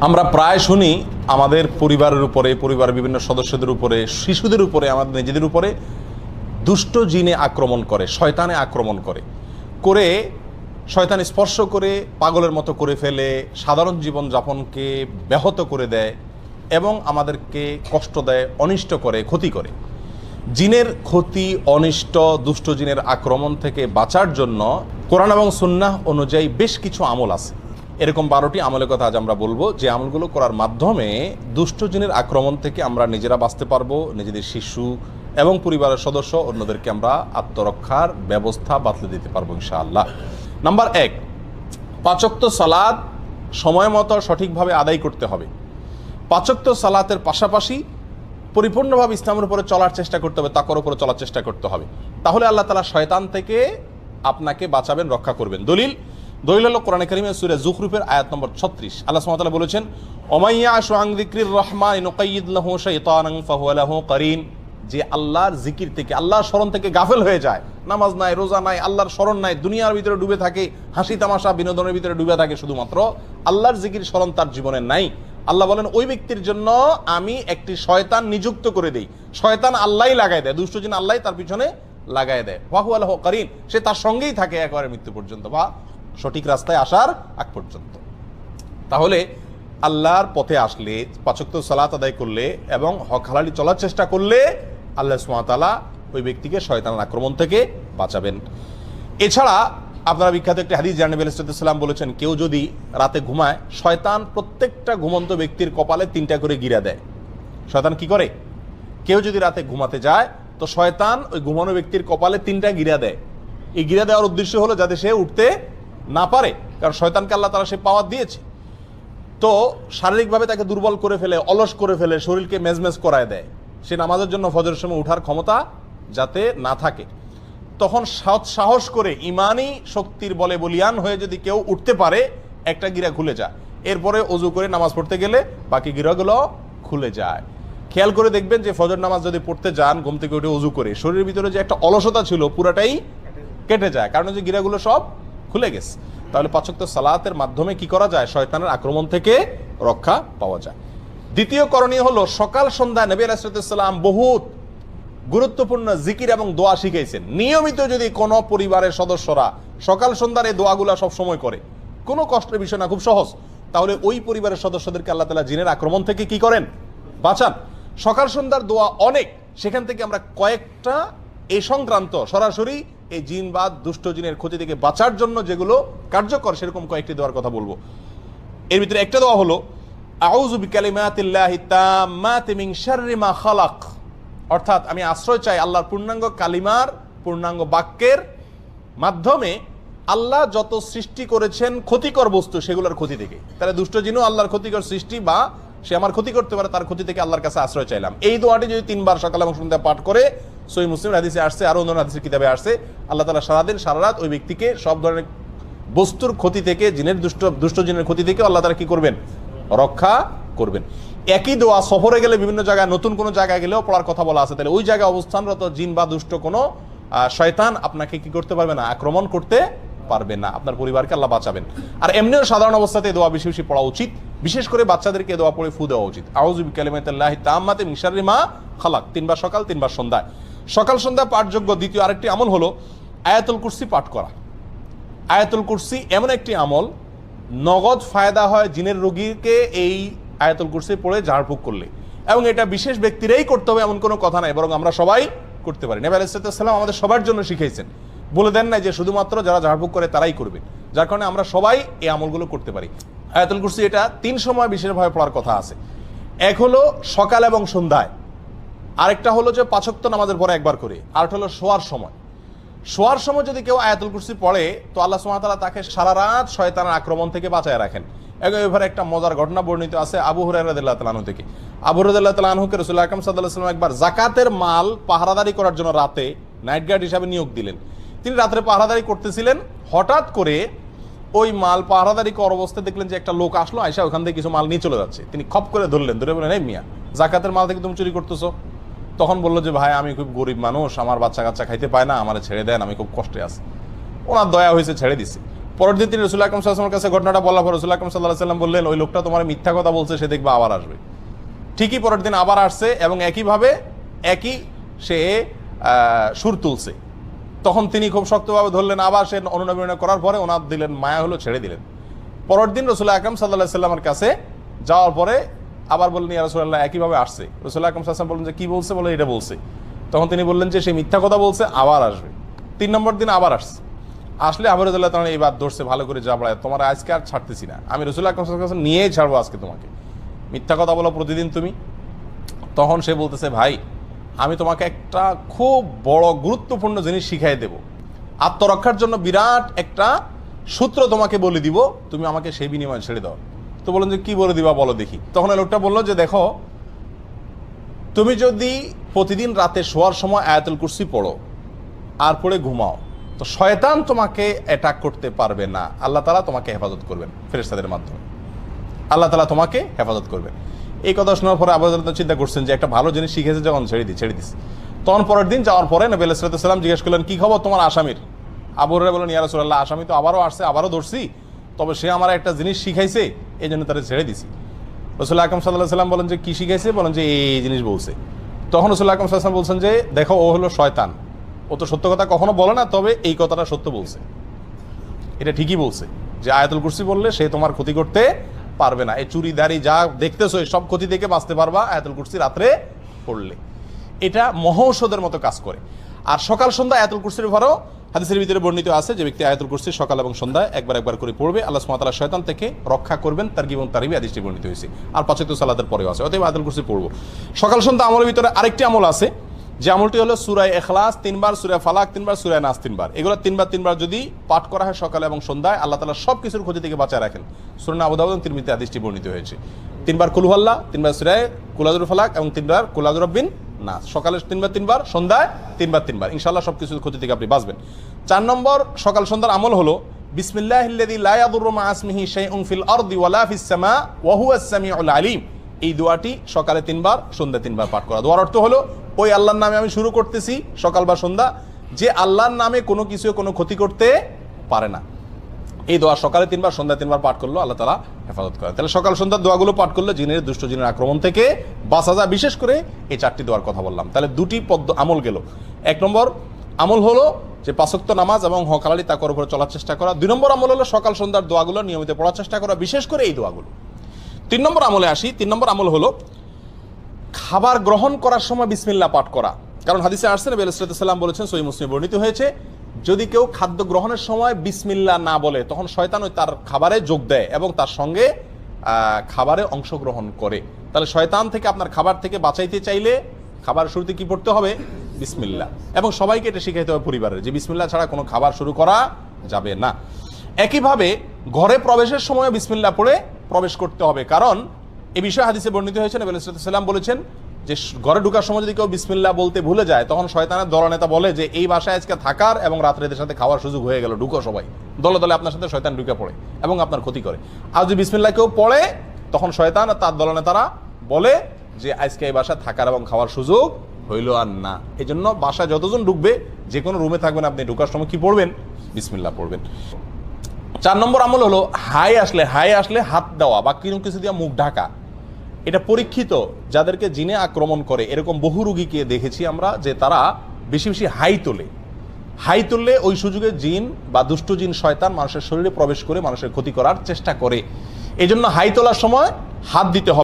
আমরা প্রায় শুনি আমাদের পরিবারের উপরে, পরিবারের বিভিন্ন সদস্যদের উপরে, শিশুদের উপরে, আমাদের নিজেদের উপরে, দুষ্ট জিনে আক্রমণ করে, শয়তানে আক্রমণ করে। করে শয়তান স্পর্শ করে, পাগলের মতো করে ফেলে, সাধারণ জীবন যাপনকে ব্যাহত করে দেয় এবং আমাদেরকে কষ্ট দেয়, অনিষ্ট করে, ক্ষতি করে। জিনের ক্ষতি, অনিষ্ট, দুষ্ট জিনের আক্রমণ থেকে বাঁচার জন্য কোরআন এবং সুন্নাহ অনুযায়ী বেশ কিছু আমল আছে। এরকম বারোটি আমলের কথা আজ আমরা বলব। যে আমলগুলো করার মাধ্যমে দুষ্ট জিনের আক্রমণ থেকে আমরা নিজেরা বাঁচতে পারব, নিজেদের শিশু এবং পরিবারের সদস্য অন্যদেরকে আমরা আত্মরক্ষার ব্যবস্থা বাতলে দিতে পারব ইনশাআল্লাহ। নাম্বার এক, পাচক্ত সালাদ সময় মতো সঠিকভাবে আদায় করতে হবে। পাচক্ত সালাতের পাশাপাশি পরিপূর্ণভাবে ইসলামের উপরে চলার চেষ্টা করতে হবে তাকর উপরে চলার চেষ্টা করতে হবে। তাহলে আল্লাহ তালা শয়তান থেকে আপনাকে বাঁচাবেন, রক্ষা করবেন। দলিল দলিল হলো কোরআন করিমের সুরে জুখরুফের আয়াত নম্বর ছত্রিশ। আল্লাহ সুমতাল্লাহ বলেছেন ওমাইয়া আশুআং দিক্রির রহমান নুকাইদ লাহু শাইতানাং ফাহুয়া লাহু যে আল্লাহর জিকির থেকে, আল্লাহর স্মরণ থেকে গাফেল হয়ে যায়। নামাজ নাই, রোজা নাই, আল্লাহর স্মরণ নাই, দুনিয়ার ভিতরে ডুবে থাকে, হাসি তামাশা বিনোদনের ভিতরে ডুবে থাকে শুধুমাত্র আল্লাহর জিকির স্মরণ তার জীবনে নাই। আল্লাহ বলেন, ওই ব্যক্তির জন্য আমি একটি শয়তান নিযুক্ত করে দেই। শয়তান আল্লাহই লাগাই দেয় দুষ্টজিন আল্লাহ তার পিছনে লাগাই দেয়। বাহু আল্লাহ করিন সে তার সঙ্গেই থাকে একবারে মৃত্যু পর্যন্ত। বা সঠিক রাস্তায় আসার আগ পর্যন্ত। তাহলে আল্লাহর পথে আসলে পাচক্ত সালাত আদায় করলে এবং হক হালালি চলার চেষ্টা করলে আল্লাহ সুমাতালা ওই ব্যক্তিকে শয়তানের আক্রমণ থেকে বাঁচাবেন। এছাড়া আপনারা বিখ্যাত একটি হাদিস জাহানবী বলেছেন, কেউ যদি রাতে ঘুমায়, শয়তান প্রত্যেকটা ঘুমন্ত ব্যক্তির কপালে তিনটা করে গিরা দেয়। শয়তান কি করে? কেউ যদি রাতে ঘুমাতে যায়, তো শয়তান ওই ঘুমানো ব্যক্তির কপালে তিনটা গিরা দেয়। এই গিরা দেওয়ার উদ্দেশ্য হলো যাতে সে উঠতে না পারে, কারণ শয়তানকে আল্লাহ তারা সে পাওয়ার দিয়েছে। তো শারীরিকভাবে তাকে দুর্বল করে ফেলে, অলস করে ফেলে, শরীরকে মেজমেজ করায় দেয়। সে নামাজের জন্য ফজরের সময় উঠার ক্ষমতা যাতে না থাকে। তখন সাহস করে ইমানই শক্তির বলে বলিয়ান হয়ে যদি কেউ উঠতে পারে, একটা গিরা খুলে যায়। এরপরে অজু করে নামাজ পড়তে গেলে বাকি গিরাগুলো খুলে যায়। খেয়াল করে দেখবেন যে ফজর নামাজ যদি পড়তে যান, ঘুম থেকে উঠে অজু করে, শরীরের ভিতরে যে একটা অলসতা ছিল, পুরাটাই কেটে যায়। কারণ যে গিরাগুলো সব খুলে গেছে। তাহলে পাচক্ত সালাতের মাধ্যমে কি করা যায়? শয়তানের আক্রমণ থেকে রক্ষা পাওয়া যায়। দ্বিতীয় করণীয় হলো, সকাল সন্ধ্যা নবী আলাইসালাম বহুত গুরুত্বপূর্ণ জিকির এবং দোয়া শিখাইছেন। নিয়মিত যদি কোনো পরিবারের সদস্যরা সকাল সন্ধ্যার এই দোয়াগুলা সব সময় করে, কোনো কষ্টের বিষয় না, খুব সহজ। তাহলে ওই পরিবারের সদস্যদেরকে আল্লাহ তালা জিনের আক্রমণ থেকে কি করেন? বাঁচান। সকাল সন্ধ্যার দোয়া অনেক। সেখান থেকে আমরা কয়েকটা এ সংক্রান্ত সরাসরি এই জিন বা দুষ্ট জিনের ক্ষতি থেকে বাঁচার জন্য যেগুলো কার্যকর, সেরকম কয়েকটি দেওয়ার কথা বলব। এর ভিতরে একটা দেওয়া হলো মিন শাররি মা খালাক। অর্থাৎ আমি আশ্রয় চাই আল্লাহর পূর্ণাঙ্গ কালিমার, পূর্ণাঙ্গ বাক্যের মাধ্যমে আল্লাহ যত সৃষ্টি করেছেন ক্ষতিকর বস্তু সেগুলোর ক্ষতি থেকে। তাহলে দুষ্ট জিনও আল্লাহর ক্ষতিকর সৃষ্টি বা সে আমার ক্ষতি করতে পারে, তার ক্ষতি থেকে আল্লাহর কাছে আশ্রয় চাইলাম। এই দোয়াটি যদি তিনবার সকাল এবং সন্ধ্যা পাঠ করে সই মুসলিম হাদিসে আসছে আরও অন্য হাদিসের কিতাবে আসছে, আল্লাহ তালা সারাদিন সারা রাত ওই ব্যক্তিকে সব ধরনের বস্তুর ক্ষতি থেকে, জিনের দুষ্ট দুষ্ট জিনের ক্ষতি থেকে আল্লাহ তারা কি করবেন? রক্ষা করবেন। একই দোয়া সফরে গেলে বিভিন্ন জায়গায়, নতুন কোনো জায়গায় গেলেও পড়ার কথা বলা আছে। তাহলে ওই জায়গায় অবস্থানরত জিন বা দুষ্ট কোনো শয়তান আপনাকে কি করতে পারবে না? আক্রমণ করতে পারবে না। আপনার পরিবারকে আল্লাহ বাঁচাবেন। আর এমনিও সাধারণ অবস্থাতে দোয়া বেশি বেশি পড়া উচিত। বিশেষ করে বাচ্চাদেরকে দোয়া পড়ে ফু দেওয়া উচিত। আউজুবি কালিমাতাল্লাহি তাম্মাতে মিশারি মা খালাক। তিনবার সকাল, তিনবার সন্ধ্যায়। সকাল, সন্ধ্যা পাঠযোগ্য। দ্বিতীয় আরেকটি আমল হলো আয়াতুল কুরসি পাঠ করা। আয়াতুল কুরসি এমন একটি আমল, নগদ ফায়দা হয় জিনের রোগীকে এই আয়াতুল কুরসি পড়ে ঝাড়ফুঁক করলে। এবং এটা বিশেষ ব্যক্তিরাই করতে হবে এমন কোনো কথা নাই, বরং আমরা সবাই করতে পারি। নেবে আলাইসালাম আমাদের সবার জন্য শিখিয়েছেন বলে দেন নাই যে শুধুমাত্র যারা ঝাড়ফুঁক করে তারাই করবে। যার কারণে আমরা সবাই এই আমলগুলো করতে পারি। আয়াতুল কুরসি এটা তিন সময় বিশেষভাবে পড়ার কথা আছে। এক হলো সকাল এবং সন্ধ্যায়। আরেকটা হলো যে পাঁচক্ত নামাজের পরে একবার করে। আরেকটা হলো শোয়ার সময়। শোয়ার সময় যদি কেউ আয়াতুল কুরসি পড়ে, তো আল্লাহ সুমাতালা তাকে সারা রাত শয়তানের আক্রমণ থেকে বাঁচায় রাখেন। এবং এবারে একটা মজার ঘটনা বর্ণিত আছে আবু হুরাইরাদিল্লাহ তালানু থেকে। আবু হুরাইরাদিল্লাহ তালানহুকে রসুল আকরম সাল্লাহ সাল্লাম একবার জাকাতের মাল পাহারাদারি করার জন্য রাতে নাইট গার্ড হিসাবে নিয়োগ দিলেন। তিনি রাত্রে পাহারাদারি করতেছিলেন। হঠাৎ করে ওই মাল পাহারাদারি কর অবস্থায় দেখলেন যে একটা লোক আসলো আয়সা ওখান থেকে কিছু মাল নিয়ে চলে যাচ্ছে। তিনি খপ করে ধরলেন, ধরে বললেন, এই মিয়া, জাকাতের মাল থেকে তুমি চুরি করতেছো? তখন বলল যে, ভাই, আমি খুব গরিব মানুষ, আমার বাচ্চা কাচ্চা খাইতে পায় না, আমার ছেড়ে দেন, আমি খুব কষ্টে আছি। ওনার দয়া হয়েছে, ছেড়ে দিছে। পরের দিন তিনি রসুল আকরম সাল্লামের কাছে ঘটনাটা বলার পর রসুল আকরম সাল্লাহ সাল্লাম বললেন, ওই লোকটা তোমার মিথ্যা কথা বলছে, সে দেখবে আবার আসবে। ঠিকই পরের দিন আবার আসছে এবং একইভাবে একই সে সুর তুলছে। তখন তিনি খুব শক্তভাবে ধরলেন, আবার সে অনুনবীন করার পরে ওনার দিলেন, মায়া হলো ছেড়ে দিলেন। পরের দিন রসুল আকরম সাল্লাহ সাল্লামের কাছে যাওয়ার পরে আবার বললেন, ইয়া রসুল্লাহ একইভাবে আসছে। রসুল আকরম সাল্লাম বললেন, যে কী বলছে? বলে, এটা বলছে। তখন তিনি বললেন যে, সে মিথ্যা কথা বলছে, আবার আসবে। তিন নম্বর দিন আবার আসছে। আসলে আবরুল্লাহ তালা এইবার ধরছে, ভালো করে যা যাবড়ায় তোমার আজকে আর ছাড়তেছি না। আমি রসুল আকরম কাছে নিয়েই ছাড়বো আজকে তোমাকে। মিথ্যা কথা বলো প্রতিদিন তুমি। তখন সে বলতেছে, ভাই আমি তোমাকে একটা খুব বড় গুরুত্বপূর্ণ জিনিস শিখাই দেব। আত্মরক্ষার জন্য বিরাট একটা সূত্র তোমাকে বলে দিব, তুমি আমাকে সেই বিনিময়ে ছেড়ে দাও। তো বললেন যে, কি বলে দিবা বলো দেখি। তখন লোকটা বলল যে, দেখো, তুমি যদি প্রতিদিন রাতে শোয়ার সময় আয়াতুল কুরসি পড়ো আর পড়ে ঘুমাও, তো শয়তান তোমাকে অ্যাটাক করতে পারবে না। আল্লাহ তালা তোমাকে হেফাজত করবেন ফেরেস্তাদের মাধ্যমে। আল্লাহ তালা তোমাকে হেফাজত করবেন। এই কথা শোনার পরে আবার চিন্তা করছেন যে একটা ভালো জিনিস শিখেছে যখন ছেড়ে দিই ছেড়ে দিস তখন পরের দিন যাওয়ার পরে নবী আলাইসালাম জিজ্ঞেস করলেন, কি খবর তোমার আসামির? আবুরে বলেন ইয়ারসুল্লাহ আসামি তো আবারও আসছে, আবারও ধরছি। তবে সে আমার একটা জিনিস শিখাইছে, এই জন্য তারা ছেড়ে দিছি। রসুল্লাহ আকরম সাল্লাহ সাল্লাম বলেন যে, কি শিখাইছে? বলেন যে, এই জিনিস বলছে। তখন রসুল্লাহ আকরম সাল্লাম বলছেন যে, দেখো, ও হলো শয়তান। ও তো সত্য কথা কখনো বলে না, তবে এই কথাটা সত্য বলছে। এটা ঠিকই বলছে যে, আয়াতুল কুরসি বললে সে তোমার ক্ষতি করতে পারবে না। এই চুরি দাড়ি যা দেখতেছো সব ক্ষতি থেকে বাঁচতে পারবা, আয়াতুল কুরসি রাত্রে পড়লে। এটা মহৌষধের মতো কাজ করে। আর সকাল সন্ধ্যা আয়াতুল কুরসির ভরও হাদিসের ভিতরে বর্ণিত আছে যে ব্যক্তি আয়াতুল কুরসি সকাল এবং সন্ধ্যায় একবার একবার করে পড়বে। আল্লাহ সুমাতালা শয়তান থেকে রক্ষা করবেন তার জীবন তারিবি আদিসটি বর্ণিত হয়েছে। আর পাঁচক সালাদের পরেও আছে। অতএব আয়াতুল কুরসি পড়ব। সকাল সন্ধ্যা আমলের ভিতরে আরেকটি আমল আছে যে আমলটি হলো সুরায় এখলাস তিনবার সুরায় ফালাক, তিনবার সুরায় নাস, তিনবার। এগুলো তিনবার তিনবার যদি পাঠ করা হয় সকালে এবং সন্ধ্যায়, আল্লাহ তালা সব কিছুর ক্ষতি থেকে বাঁচায় রাখেন। সুরান আবুদাবুদ তিরমিতে আদিসটি বর্ণিত হয়েছে। তিনবার কুলুহাল্লা তিনবার সুরায় কুলাজুর ফালাক এবং তিনবার কুলাজুর রব্বিন নাস। সকালে তিনবার তিনবার, সন্ধ্যায় তিনবার তিনবার। ইনশাল্লাহ সব কিছুর ক্ষতি থেকে আপনি বাঁচবেন। চার নম্বর, সকাল সন্ধ্যার আমল হলো আসমিহি ওয়ালা ফিস আলিম। এই দোয়াটি সকালে তিনবার সন্ধ্যা তিনবার পাঠ করা। দোয়ার অর্থ হলো ওই আল্লাহর নামে আমি শুরু করতেছি সকাল বা সন্ধ্যা। যে আল্লাহর নামে কোনো কিছু কোনো ক্ষতি করতে পারে না। এই দোয়া সকালে তিনবার সন্ধ্যা তিনবার পাঠ করল, আল্লাহ তালা হেফাজত করে। তাহলে সকাল, সন্ধ্যার দোয়াগুলো পাঠ করলে জিনের, দুষ্ট জিনের আক্রমণ থেকে বাঁচা যায়। বিশেষ করে এই চারটি দোয়ার কথা বললাম। তাহলে দুটি পদ্ম আমল গেল। এক নম্বর আমল হলো যে পাশক্ত নামাজ এবং হকালালি তাকর উপরে চলার চেষ্টা করা। দুই নম্বর আমল হলো সকাল, সন্ধ্যার দোয়াগুলো নিয়মিত পড়ার চেষ্টা করা। বিশেষ করে এই দোয়াগুলো। তিন নম্বর আমলে আসি। তিন নম্বর আমল হলো খাবার গ্রহণ করার সময় বিসমিল্লা পাঠ করা। কারণ হাদিসে আসছেন নবী আলাইসাল্লাম বলেছেন সই মুসলিম বর্ণিত হয়েছে, যদি কেউ খাদ্য গ্রহণের সময় বিসমিল্লা না বলে, তখন শয়তান ওই তার খাবারে যোগ দেয় এবং তার সঙ্গে খাবারে অংশগ্রহণ করে। তাহলে শয়তান থেকে আপনার খাবার থেকে বাঁচাইতে চাইলে খাবার শুরুতে কি পড়তে হবে? বিসমিল্লা। এবং সবাইকে এটা শিখাইতে হবে পরিবারের, যে বিসমিল্লা ছাড়া কোনো খাবার শুরু করা যাবে না। একইভাবে ঘরে প্রবেশের সময় বিসমিল্লা পড়ে প্রবেশ করতে হবে। কারণ এ বিষয়ে হাদিসে বর্ণিত হয়েছে, নবী সাল্লাম বলেছেন যে ঘরে ঢুকার সময় যদি কেউ বিসমিল্লা বলতে ভুলে যায়, তখন শয়তানের দলনেতা বলে যে, এই বাসায় আজকে থাকার এবং রাত্রে এদের সাথে খাওয়ার সুযোগ হয়ে গেল, ঢুকো সবাই। দলে দলে আপনার সাথে শয়তান ঢুকে পড়ে এবং আপনার ক্ষতি করে। আর যদি বিসমিল্লা কেউ পড়ে, তখন শয়তান আর তার দলনেতারা বলে যে, আজকে এই বাসায় থাকার এবং খাওয়ার সুযোগ হইল আর না। এই জন্য বাসায় যতজন ঢুকবে, যে কোনো রুমে থাকবেন আপনি, ঢুকার সময় কি পড়বেন? বিসমিল্লা পড়বেন। চার নম্বর আমল হলো হাই আসলে হাই আসলে হাত দেওয়া বা কিছু দিয়ে মুখ ঢাকা। এটা পরীক্ষিত যাদেরকে জিনে আক্রমণ করে। এরকম বহু রুগীকে দেখেছি আমরা যে তারা বেশি বেশি হাই তোলে। হাই তুললে ওই সুযোগে জিন বা দুষ্ট জিন শয়তান মানুষের শরীরে প্রবেশ করে মানুষের ক্ষতি করার চেষ্টা করে। এই জন্য হাই তোলার সময় হাত দিতে হবে।